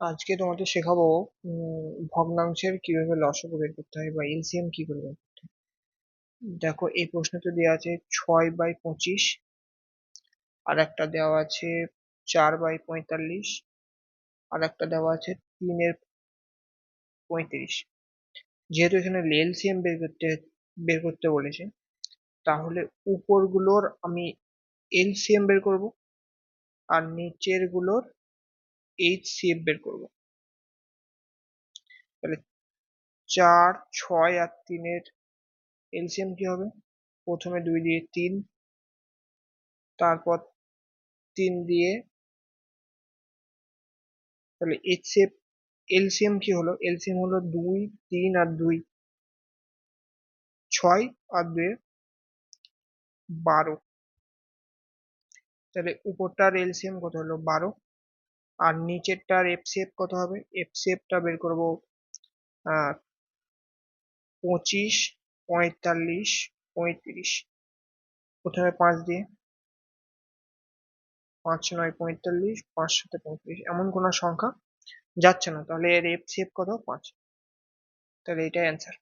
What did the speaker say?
আজকে তোমাদের শেখাবো ভগ্নাংশের কীভাবে লসাগু বের করতে হয় বা এলসিএম কি করে বের করতে হয়। দেখো, এই প্রশ্নতে দেওয়া আছে ছয় বাই পঁচিশ আর একটা দেওয়া আছে চার বাই পঁয়তাল্লিশ আর একটা দেওয়া আছে তিনের পঁয়ত্রিশ। যেহেতু এখানে এলসিএম বের করতে বের করতে বলেছে, তাহলে উপরগুলোর আমি এলসিএম বের করব আর নিচের এইচসিএফ বের করব। তাহলে চার, ছয় আর তিনের এলসিএম কি হবে? প্রথমে দুই দিয়ে তিন, তারপর তিন দিয়ে তাহলে এইচসিএফ এলসিএম কি হলো? এলসিএম হলো দুই, তিন আর দুই। ছয় আর দুয়ে বারো। তাহলে উপরটার এলসিএম কত হলো? বারো। আর নিচেরটার এফসিএফ কত হবে? এফসিএফটা বের করব পঁচিশ, পঁয়তাল্লিশ, পঁয়ত্রিশ। প্রথমে পাঁচ দিয়ে? পাঁচ নয় পঁয়তাল্লিশ, পাঁচ সাথে পঁয়ত্রিশ, এমন কোনো সংখ্যা? যাচ্ছে না, তাহলে এর এফসিএফ কত? পাঁচ। তাহলে এটাই অ্যান্সার